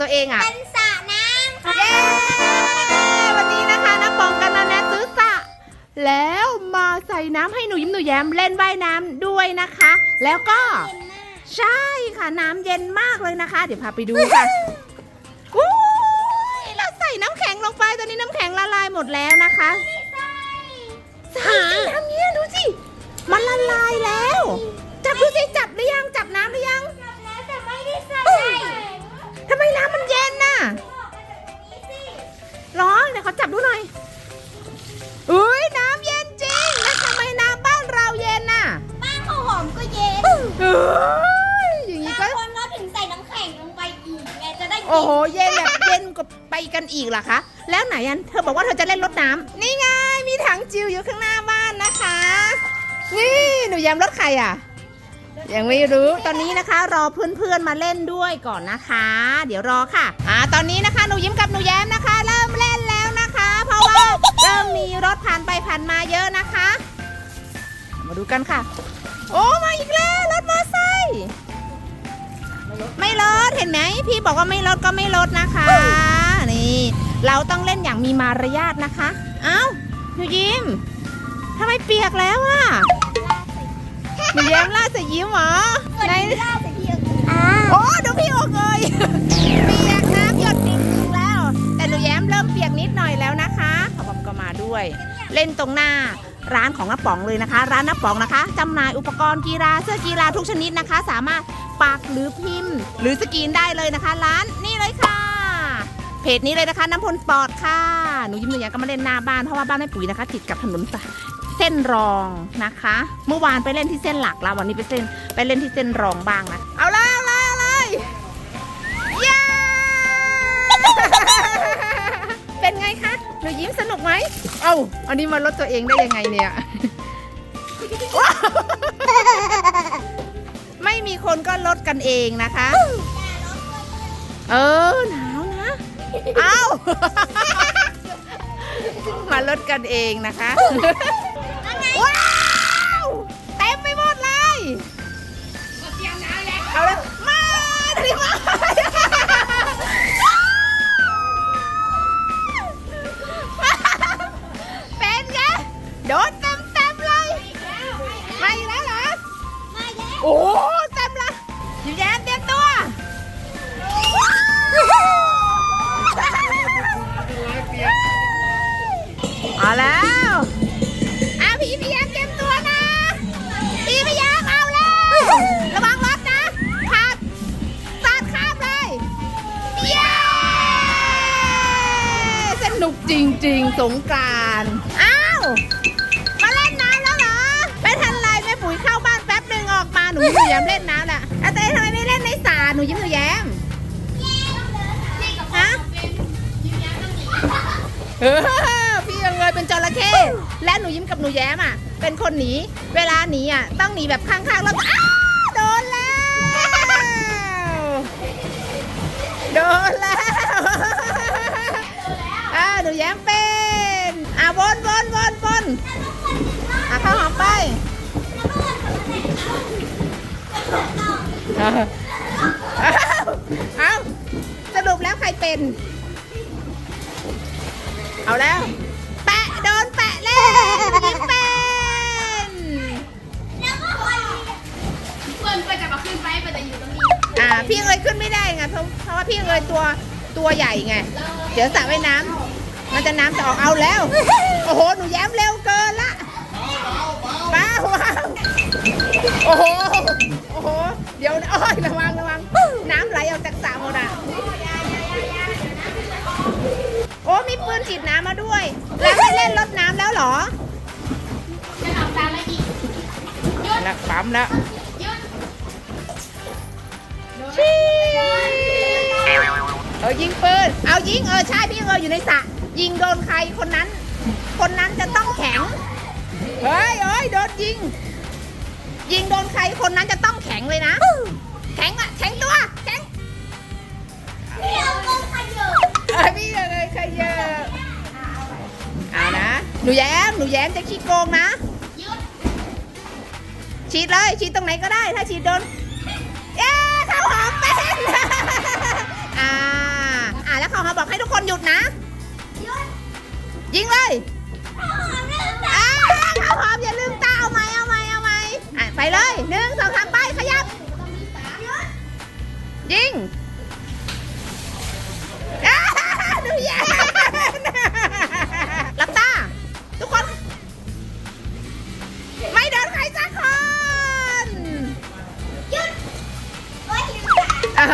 ข้างหลังของตัวเองอะ เป็นสระน้ำค่ะเย้วันนี้นะคะน้าปองกันนะแนทซื้อสระแล้วมาใส่น้ำให้หนูยิ้มหนูแย้มเล่นว่ายน้ำด้วยนะคะ แล้วก็ใช่ค่ะน้ำเย็นมากเลยนะคะ เดี๋ยวพาไปดูค่ะอุ้ยเราใส่น้ำแข็งลงไปตอนนี้น้ำแข็งละลายหมดแล้วนะคะใส่สิน้ำเนี้ยดูสิมันละลายแล้ว จับดูสิจับหรือยังจับน้ำหรือยัง เหรอคะ แล้วไหนอันเธอบอกว่าเธอจะเล่นรถน้ำนี่ไงมีถังจิวอยู่ข้างหน้าบ้านนะคะ นี่หนูแยมรถใครอะ ยังไม่รู้ตอนนี้นะคะ รอเพื่อนๆมาเล่นด้วยก่อนนะคะ เดี๋ยวรอค่ะ อ่าตอนนี้นะคะหนูยิ้มกับหนูแย้มนะคะ เริ่มเล่นแล้วนะคะ เพราะว่าเริ่มมีรถผ่านไปผ่านมาเยอะนะคะ มาดูกันค่ะ โอ้มาอีกแล้วรถมอไซค์ไม่ลดเห็นไหมพี่บอกว่าไม่ลดก็ไม่ลดนะคะ นี่ เราต้องเล่นอย่างมีมารยาทนะคะ เอ้าหนูยิ้มทำไมเปียกแล้วอะหนูแย้มล่าดใส่ยิ้มเหรอไหนล่าใส่พี่อ่าโอ้ดูพี่โอกเลยเปียกน้ำหยดติดถึงแล้ว แต่หนูแย้มเริ่มเปียกนิดหน่อยแล้วนะคะขอบก็มาด้วย เล่นตรงหน้าร้านของน้าป๋องเลยนะคะ ร้านน้าป๋องนะคะจำหน่ายอุปกรณ์กีฬาเสื้อกีฬาทุกชนิดนะคะ สามารถปักหรือพิมพ์ หรือสกรีนได้เลยนะคะ ร้านนี่ เพจนี้เลยนะคะ น้ำพลสปอร์ตค่ะ หนูยิ้มหนูแย้มก็มาเล่นหน้าบ้านเพราะว่าบ้านแม่ปุ๋ยนะคะ ติดกับถนนเส้นรองนะคะ เมื่อวานไปเล่นที่เส้นหลักแล้ววันนี้ไปเส้นไปเล่นที่เส้นรองบ้างนะเอาเลยเอาเลยเอาเลยเย้เป็นไงคะหนูยิ้มสนุกไหมเอ้าอันนี้มาลดตัวเองได้ยังไงเนี่ยไม่มีคนก็ลดกันเองนะคะ เออนะ อ้ามาลดกันเองนะคะว้าว เต็มไปหมดเลย เอาเลย จริงๆสงกรารอ้าวมาเล่นน้ำแล้วเหรอไม่ทันไรแม่ปุ๋ยเข้าบ้านแป๊บหนึ่งออกมาหนูยิ้มหนูแย้มเล่นน้ำแหละอาเต้ทำไมไม่เล่นในสระหนูยิ้มหนูแย้มฮะเออพี่เงยเป็นจระเข้และหนูยิ้มกับหนูแย้มอะ เป็นคนหนีเวลาหนีอะต้องหนีแบบข้างๆแล้วก็อ้าวโดนแล้วโดนแล้วอ่า หนูแย้มเป็นอะวนวนวนวนอะข้าวหอมไปเอาเอาสรุปแล้วใครเป็น เอาแล้ว แปะโดนแปะแล้วยิ้มเป็นแล้วก็คนเพื่อนก็จะมาขึ้นไปมันจะอยู่ตรงนี้อ่าพี่เงยขึ้นไม่ได้ไงเพราะเพราะว่าพี่เงยตัวตัวใหญ่ไง เดี๋ยวสระว่ายน้ำ มันจะน้ำจะออกเอาแล้ว โอ้โห หนูแย้มเร็วเกินละเบาเบาโอ้โห โอ้โห เดี๋ยวนะโอ้ยระวังระวัง น้ำไหลออกจากสระหมดอะโอ้ มีปืนฉีดน้ำมาด้วย แล้วไม่เล่นรถน้ำแล้วเหรอจะทำตามอะไรอีกนะปั๊มแล้วยืดชีเออยิงปืน เอายิง เออใช่พี่เอออยู่ในสระ ยิงโดนใครคนนั้น คนนั้นจะต้องแข็ง เฮ้ยเอ้ยโดนยิง ยิงโดนใครคนนั้นจะต้องแข็งเลยนะ แข็งอะแข็งตัว แข็งพี่เอาเงินขยอะพี่เอาเงินขยอะอ่านะ หนูแย้ม หนูแย้มจะขี้โกงนะ ฉีดเลย ฉีดตรงไหนก็ได้ ถ้าฉีดโดนเอ๊ะขาหอมเป็น ยิงเลยข้าวหอมลืมตาอ่าข้าวหอมอย่าลืมตาเอาไหมเอาไหมเอาไหมอะไปเลยหนึ่งสองสามไปขยับหยุดยิงอ่าหนูแย้มหลับตา ทุกคน ไม่โดนใครสักคนหยุดโอ๊ยลืมตา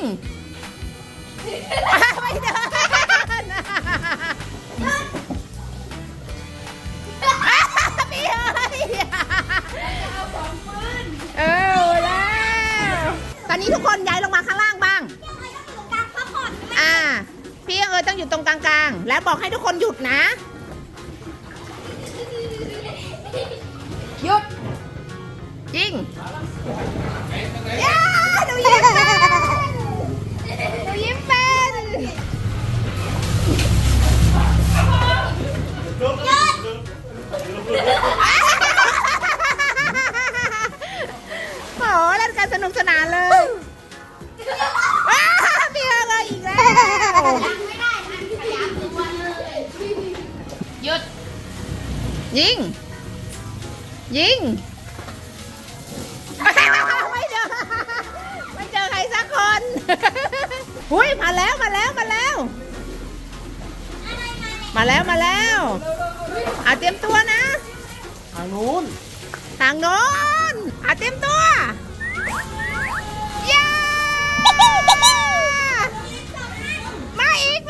งไม่โดนหยุดพี่เอ้ยเอาสองปืนเออแล้วตอนนี้ทุกคนย้ายลงมาข้างล่างบ้างยังไงต้องอยู่กลางข้าวหอมใช่ไหมอ่า พี่เอ๋ยต้องอยู่ตรงกลางๆ แล้วบอกให้ทุกคนหยุดนะ หยุดยิงย้าห โอ้โหเล่นกันสนุกสนานเลยว้าวพี่เอ๋ยอีกแล้วยังไม่ได้มันขยับตัวเลยหยุด ยิง ยิง ไม่เจอไม่เจอใครสักคนหุยมาแล้วมาแล้วมาแล้วอะไรมาเนี่ยมาแล้วมาแล้วอาเตรียมตัวนะทางนู้นทางโน้นอาเตรียมตัวย้ามาอีกมาอีก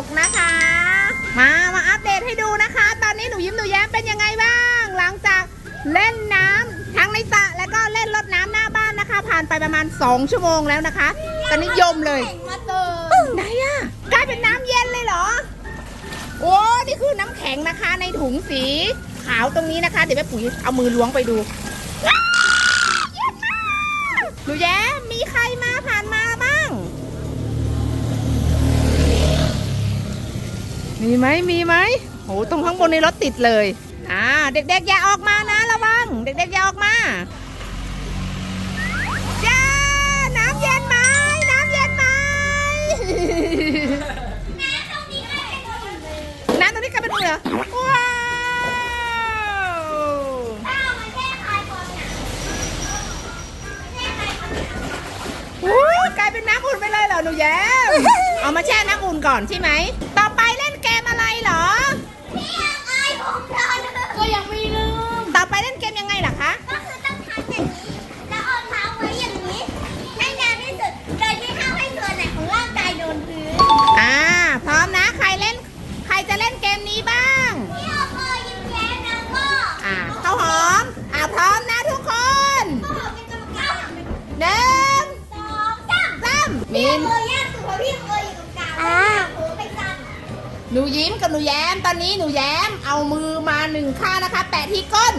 2566นะคะ มามาอัปเดตให้ดูนะคะ ตอนนี้หนูยิ้มหนูแย้มเป็นยังไงบ้าง หลังจากเล่นน้ำทั้งในสระแล้วก็เล่นรดน้ำหน้าบ้านนะคะ ผ่านไปประมาณ 2 ชั่วโมงแล้วนะคะ ตอนนี้ยมเลยเก่งมาเติมไหนอะกลายเป็นน้ำเย็นเลยเหรอโอ้นี่คือน้ำแข็งนะคะในถุงสีขาวตรงนี้นะคะ เดี๋ยวแม่ปุ๋ยเอามือล้วงไปดูว้าวเย็นมากหนูแย้มมีใครมาผ่านมาบ้าง มีไหมมีไหมโหตรงข้างบนในรถติดเลยอ่าเด็กๆอย่าออกมานะระวัง เด็กๆอย่าออกมาจ้าน้ำเย็นไหมน้ำเย็นไหมน้ำตรงนี้ก็เป็นตัวอยู่เลยน้ำตรงนี้กลายเป็นเหรอว้าวข้าวมันแค่คลายวามหนาวแค่คลายความหนาวอุ๊ยกลายเป็นน้ำอุ่นไปเลยเหรอหนูแย้มเอามาแช่น้ำอุ่นก่อนใช่ไหม มพี่มินมือยากสุดเพราะพี่มืออยู่ตรงกลางอ่าหูไปกันหนูยิ้มกับหนูแย้มตอนนี้หนูแย้มเอามือมาหนึ่งข้างนะคะ แปะที่ก้น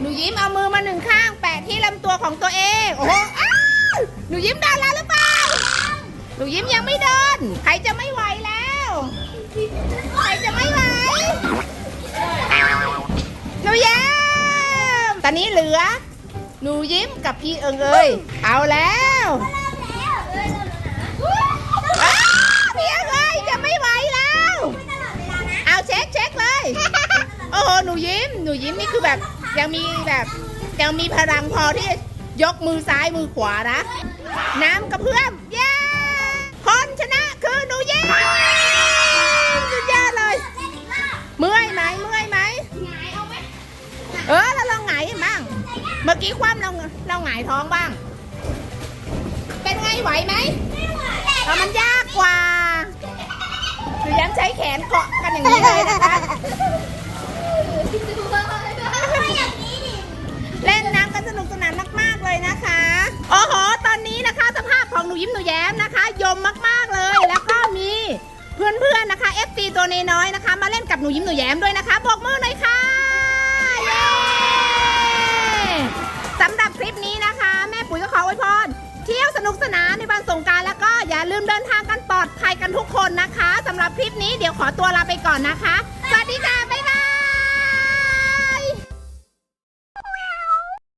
หนูยิ้มเอามือมาหนึ่งข้าง แปะที่ลำตัวของตัวเองโอ้โหอ้าวหนูยิ้มโดนแล้วหรือเปล่าหนูยิ้มยังไม่โดนใครจะไม่ไหวแล้วใครจะไม่ไหวหนูแย้มตอนนี้เหลือ หนูยิ้มกับพี่เอิงเอ้ยเอาแล้วเริ่มแล้วเออเริ่มแล้วนะ อ้าวพี่เอิงเอ้ยจะไม่ไหวแล้ว ไม่ตลอดเวลานะ เอาเช็คเช็คเลย โอ้โหหนูยิ้ม หนูยิ้มนี่คือแบบยังมีแบบยังมีพลังพอที่ยกมือซ้ายมือขวานะ น้ำกระเพื่อมเย้คนชนะคือหนูยิ้มสุดยอดเลยเล่นอีกรอบเมื่อยไหมเมื่อยไหมหงายเอาไหมเออเราลองหงายบ้าง เมื่อกี้คว่ำเราเราหงายท้องบ้างไหวไหมไม่ไหวเอามันยากกว่า หนูย้ำใช้แขนเกาะกันอย่างนี้เลยนะคะไม่อย่างนี้ดิเล่นน้ำกันสนุกสนานมากๆเลยนะคะโอ้โหตอนนี้นะคะ สภาพของหนูยิ้มหนูแย้มนะคะ ยมมากๆเลย แล้วก็มีเพื่อนๆนะคะ FC ตัวน้อยๆนะคะ มาเล่นกับหนูยิ้มหนูแย้มด้วยนะคะบอกมือหน่อยค่ะเย้สำหรับคลิปนี้นะคะ แม่ปุ๋ยก็ขออวยพรเที่ยวสนุกสนานในวันสงกรารแล้วก็ อย่าลืมเดินทางกันปลอดภัยกันทุกคนนะคะสำหรับคลิปนี้เดี๋ยวขอตัวลาไปก่อนนะคะ สวัสดีค่ะ